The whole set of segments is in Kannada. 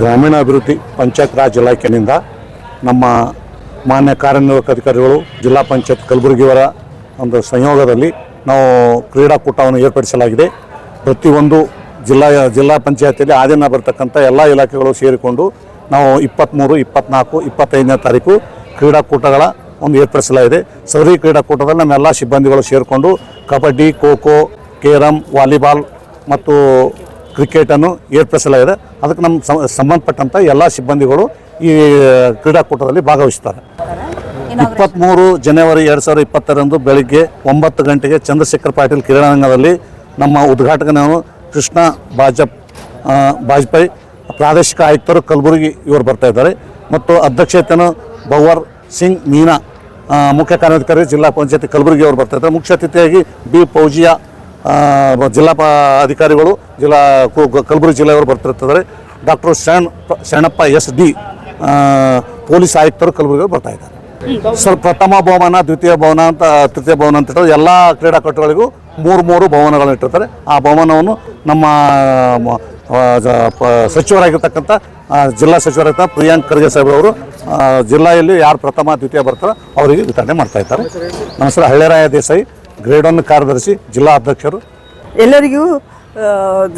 ಗ್ರಾಮೀಣಾಭಿವೃದ್ಧಿ ಪಂಚಾಯತ್ ರಾಜ್ ಇಲಾಖೆಯಿಂದ ನಮ್ಮ ಮಾನ್ಯ ಕಾರ್ಯನಿರ್ವಾಹಕ ಅಧಿಕಾರಿಗಳು, ಜಿಲ್ಲಾ ಪಂಚಾಯತ್ ಕಲಬುರಗಿಯವರ ಒಂದು ಸಂಯೋಗದಲ್ಲಿ ನಾವು ಕ್ರೀಡಾಕೂಟವನ್ನು ಏರ್ಪಡಿಸಲಾಗಿದೆ. ಪ್ರತಿಯೊಂದು ಜಿಲ್ಲಾ ಜಿಲ್ಲಾ ಪಂಚಾಯತಿಯಲ್ಲಿ ಆದಿನ ಬರ್ತಕ್ಕಂಥ ಎಲ್ಲ ಇಲಾಖೆಗಳು ಸೇರಿಕೊಂಡು ನಾವು ಇಪ್ಪತ್ತ್ಮೂರು, ಇಪ್ಪತ್ತ್ನಾಲ್ಕು, ಇಪ್ಪತ್ತೈದನೇ ತಾರೀಕು ಕ್ರೀಡಾಕೂಟಗಳ ಒಂದು ಏರ್ಪಡಿಸಲಾಗಿದೆ. ಸದರಿ ಕ್ರೀಡಾಕೂಟದಲ್ಲಿ ನಮ್ಮೆಲ್ಲ ಸಿಬ್ಬಂದಿಗಳು ಸೇರಿಕೊಂಡು ಕಬಡ್ಡಿ, ಖೋ ಖೋ ಕೇರಮ್ ವಾಲಿಬಾಲ್ ಮತ್ತು ಕ್ರಿಕೆಟನ್ನು ಏರ್ಪಡಿಸಲಾಗಿದೆ. ಅದಕ್ಕೆ ನಮ್ಮ ಸಂ- ಸಂಬಂಧಪಟ್ಟಂಥ ಎಲ್ಲ ಸಿಬ್ಬಂದಿಗಳು ಈ ಕ್ರೀಡಾಕೂಟದಲ್ಲಿ ಭಾಗವಹಿಸ್ತಾರೆ. ಇಪ್ಪತ್ತ್ಮೂರು ಜನವರಿ ಎರಡು ಸಾವಿರದ ಇಪ್ಪತ್ತರಂದು ಬೆಳಗ್ಗೆ ಒಂಬತ್ತು ಗಂಟೆಗೆ ಚಂದ್ರಶೇಖರ್ ಪಾಟೀಲ್ ಕ್ರೀಡಾಂಗಣದಲ್ಲಿ ನಮ್ಮ ಉದ್ಘಾಟಕನವರು ಕೃಷ್ಣ ಬಾಜಪ್ ಭಾಜಪೇಯಿ ಬಾಜ್ಪೇಯಿ ಪ್ರಾದೇಶಿಕ ಆಯುಕ್ತರು ಕಲಬುರಗಿ ಇವರು ಬರ್ತಾ ಇದ್ದಾರೆ. ಮತ್ತು ಅಧ್ಯಕ್ಷತೆಯನ್ನು ಭವರ್ ಸಿಂಗ್ ಮೀನಾ ಮುಖ್ಯ ಕಾರ್ಯಾಧಿಕಾರಿ ಜಿಲ್ಲಾ ಪಂಚಾಯತಿ ಕಲಬುರಗಿ ಅವರು ಬರ್ತಾ ಇದ್ದಾರೆ. ಮುಖ್ಯ ಅತಿಥಿಯಾಗಿ ಬಿ ಫೌಜಿಯಾ ಆ, ಜಿಲ್ಲಾ ಅಧಿಕಾರಿಗಳು, ಜಿಲ್ಲಾ ಕಲಬುರಗಿ ಜಿಲ್ಲೆಯವರು ಬರ್ತಿರ್ತಾರೆ doctor Sharan, Sharanappa S D police ಆಯುಕ್ತರು ಕಲಬುರಗಿಯವರು ಬರ್ತಾ ಇದ್ದಾರೆ. ಸರ್, ಪ್ರಥಮ ಭವನ ದ್ವಿತೀಯ ಭವನ ಅಂತ, ತೃತೀಯ ಭವನ ಅಂತ ಹೇಳಿದ್ರೆ ಎಲ್ಲ ಕ್ರೀಡಾಪಟುಗಳಿಗೂ ಮೂರು ಮೂರು ಭವನಗಳನ್ನು ಇಟ್ಟಿರ್ತಾರೆ. ಆ ಭವನವನ್ನು ನಮ್ಮ ಸಚಿವರಾಗಿರ್ತಕ್ಕಂಥ ಜಿಲ್ಲಾ ಸಚಿವರಾಗಿರ್ತಾರೆ ಪ್ರಿಯಾಂಕ್ ಖರ್ಗೆ ಸಾಹೇಬ್ರವರು ಜಿಲ್ಲೆಯಲ್ಲಿ ಯಾರು ಪ್ರಥಮ, ದ್ವಿತೀಯ ಬರ್ತಾರೋ ಅವರಿಗೆ ವಿತರಣೆ ಮಾಡ್ತಾ ಇದ್ದಾರೆ. ನಮ್ಮ ಹೆಸರು ಹಳ್ಳೆರಾಯ ದೇಸಾಯಿ. ಗ್ರೇಡ್ ಒನ್ ಕಾರ್ಯದರ್ಶಿ ಜಿಲ್ಲಾ ಅಧ್ಯಕ್ಷರು. ಎಲ್ಲರಿಗೂ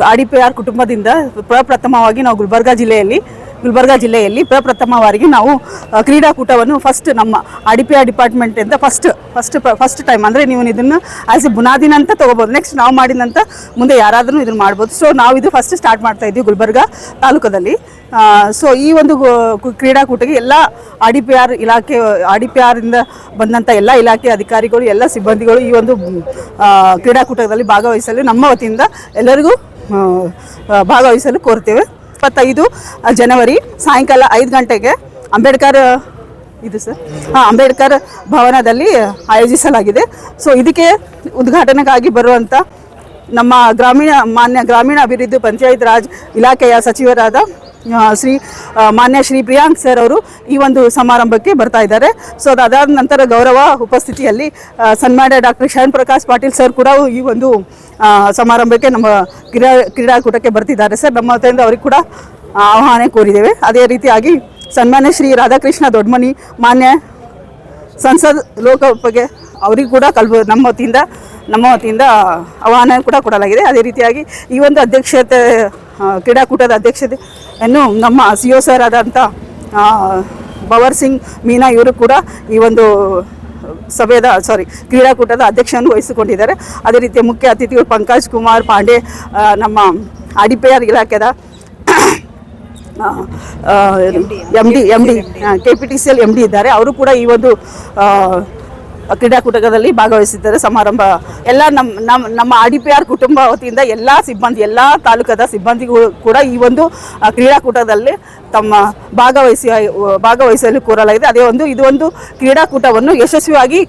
ಆರ್ ಡಿ ಪಿ ಆರ್ ಕುಟುಂಬದಿಂದ ಪ್ರಪ್ರಥಮವಾಗಿ ನಾವು ಗುಲ್ಬರ್ಗಾ ಜಿಲ್ಲೆಯಲ್ಲಿ ಗುಲ್ಬರ್ಗಾ ಜಿಲ್ಲೆಯಲ್ಲಿ ಪ್ರಪ್ರಥಮವಾಗಿ ನಾವು ಆ, ಕ್ರೀಡಾಕೂಟವನ್ನು ಫಸ್ಟ್ ನಮ್ಮ ಆರ್ ಡಿ ಪಿ ಆರ್ ಡಿಪಾರ್ಟ್ಮೆಂಟಿಂದ ಫಸ್ಟ್ ಫಸ್ಟ್ ಫಸ್ಟ್ ಟೈಮ್ ಅಂದರೆ ನೀವು ಇದನ್ನು ಆಸ್ ಎ ಬುನಾದಿನ ಅಂತ ತೊಗೋಬೋದು. ನೆಕ್ಸ್ಟ್ ನಾವು ಮಾಡಿದಂಥ ಮುಂದೆ ಯಾರಾದರೂ ಇದನ್ನು ಮಾಡ್ಬೋದು. ಸೊ ನಾವು ಇದು ಫಸ್ಟ್ ಸ್ಟಾರ್ಟ್ ಮಾಡ್ತಾ ಇದ್ದೀವಿ ಗುಲ್ಬರ್ಗ ತಾಲೂಕದಲ್ಲಿ ಸೊ ಈ ಒಂದು ಕ್ರೀಡಾಕೂಟಕ್ಕೆ ಎಲ್ಲ ಆರ್ ಪಿ ಆರ್ ಇಲಾಖೆ ಆರ್ ಪಿ ಆರಿಂದ ಬಂದಂಥ ಎಲ್ಲ ಇಲಾಖೆ ಅಧಿಕಾರಿಗಳು ಎಲ್ಲ ಸಿಬ್ಬಂದಿಗಳು ಈ ಒಂದು ಕ್ರೀಡಾಕೂಟದಲ್ಲಿ ಭಾಗವಹಿಸಲು ನಮ್ಮ ವತಿಯಿಂದ ಎಲ್ಲರಿಗೂ ಭಾಗವಹಿಸಲು ಕೋರ್ತೇವೆ. ಇಪ್ಪತ್ತೈದು ಜನವರಿ ಸಾಯಂಕಾಲ ಐದು ಗಂಟೆಗೆ ಅಂಬೇಡ್ಕರ್, ಇದು ಸರ್, ಹಾಂ, ಅಂಬೇಡ್ಕರ್ ಭವನದಲ್ಲಿ ಆಯೋಜಿಸಲಾಗಿದೆ. ಸೊ ಇದಕ್ಕೆ ಉದ್ಘಾಟನೆಗಾಗಿ ಬರುವಂಥ ನಮ್ಮ ಗ್ರಾಮೀಣ, ಮಾನ್ಯ, ಗ್ರಾಮೀಣ ಅಭಿವೃದ್ಧಿ ಪಂಚಾಯತ್ ರಾಜ್ ಇಲಾಖೆಯ ಸಚಿವರಾದ ಶ್ರೀ ಮಾನ್ಯ ಶ್ರೀ ಪ್ರಿಯಾಂಕ್ ಸರ್ ಅವರು ಈ ಒಂದು ಸಮಾರಂಭಕ್ಕೆ ಬರ್ತಾ ಇದ್ದಾರೆ. ಸೊ ಅದಾದ ನಂತರ ಗೌರವ ಉಪಸ್ಥಿತಿಯಲ್ಲಿ ಸನ್ಮಾನ್ಯ ಡಾಕ್ಟರ್ ಶರಣ್ ಪ್ರಕಾಶ್ ಪಾಟೀಲ್ ಸರ್ ಕೂಡ ಈ ಒಂದು ಸಮಾರಂಭಕ್ಕೆ ನಮ್ಮ ಕ್ರೀಡಾ ಕ್ರೀಡಾಕೂಟಕ್ಕೆ ಬರ್ತಿದ್ದಾರೆ ಸರ್. ನಮ್ಮ ವತಿಯಿಂದ ಅವ್ರಿಗೆ ಕೂಡ ಆಹ್ವಾನ ಕೋರಿದ್ದೇವೆ. ಅದೇ ರೀತಿಯಾಗಿ ಸನ್ಮಾನ್ಯ ಶ್ರೀ ರಾಧಾಕೃಷ್ಣ ದೊಡ್ಡಮನಿ ಮಾನ್ಯ ಸಂಸದ್ ಲೋಕಸಭೆಗೆ ಅವರಿಗೂ ಕೂಡ ಕಲ್ಬ, ನಮ್ಮ ವತಿಯಿಂದ ನಮ್ಮ ವತಿಯಿಂದ ಆಹ್ವಾನ ಕೂಡ ಕೊಡಲಾಗಿದೆ. ಅದೇ ರೀತಿಯಾಗಿ ಈ ಒಂದು ಅಧ್ಯಕ್ಷತೆ ಕ್ರೀಡಾಕೂಟದ ಅಧ್ಯಕ್ಷತೆಯನ್ನು ನಮ್ಮ ಸಿ ಒ ಸರ್ ಆದಂಥ ಭವರ್ ಸಿಂಗ್ ಮೀನಾ ಇವರು ಕೂಡ ಈ ಒಂದು ಸಭೆಯ ಸಾರಿ ಕ್ರೀಡಾಕೂಟದ ಅಧ್ಯಕ್ಷವನ್ನು ವಹಿಸಿಕೊಂಡಿದ್ದಾರೆ. ಅದೇ ರೀತಿ ಮುಖ್ಯ ಅತಿಥಿಗಳು ಪಂಕಜ್ ಕುಮಾರ್ ಪಾಂಡೆ ನಮ್ಮ ಅಡಿಪೆಯರ್ ಇಲಾಖೆದ M D M D K P T C L M D ಇದ್ದಾರೆ. ಅವರು ಕೂಡ ಈ ಒಂದು ಕ್ರೀಡಾಕೂಟದಲ್ಲಿ ಭಾಗವಹಿಸಿದ್ದಾರೆ. ಸಮಾರಂಭ ಎಲ್ಲ ನಮ್ಮ ನಮ್ಮ ನಮ್ಮ ಆರ್ ಪಿ ಆರ್ ಕುಟುಂಬ ವತಿಯಿಂದ ಎಲ್ಲ ಸಿಬ್ಬಂದಿ, ಎಲ್ಲ ತಾಲೂಕದ ಸಿಬ್ಬಂದಿಗಳು ಕೂಡ ಈ ಒಂದು ಕ್ರೀಡಾಕೂಟದಲ್ಲಿ ತಮ್ಮ ಭಾಗವಹಿಸಿ ಭಾಗವಹಿಸಲು ಕೋರಲಾಗಿದೆ. ಅದೇ ಒಂದು, ಇದು ಒಂದು ಕ್ರೀಡಾಕೂಟವನ್ನು ಯಶಸ್ವಿಯಾಗಿ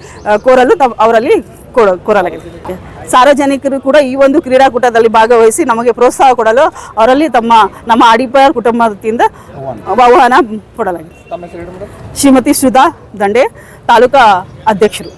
ಕೋರಲು ತಮ್ಮ ಅವರಲ್ಲಿ ಕೋರ ಕೋರಲಾಗಿದೆ. ಸಾರ್ವಜನಿಕರು ಕೂಡ ಈ ಒಂದು ಕ್ರೀಡಾಕೂಟದಲ್ಲಿ ಭಾಗವಹಿಸಿ ನಮಗೆ ಪ್ರೋತ್ಸಾಹ ಕೊಡಲು ಅವರಲ್ಲಿ ತಮ್ಮ ನಮ್ಮ ಅಡಿಪಾಯ ಕುಟುಂಬದಿಂದ ಆಹ್ವಾನ ಕೊಡಲಾಗಿದೆ. ಶ್ರೀಮತಿ ಸುಧಾ ದಂಡೆ ತಾಲೂಕಾ ಅಧ್ಯಕ್ಷರು.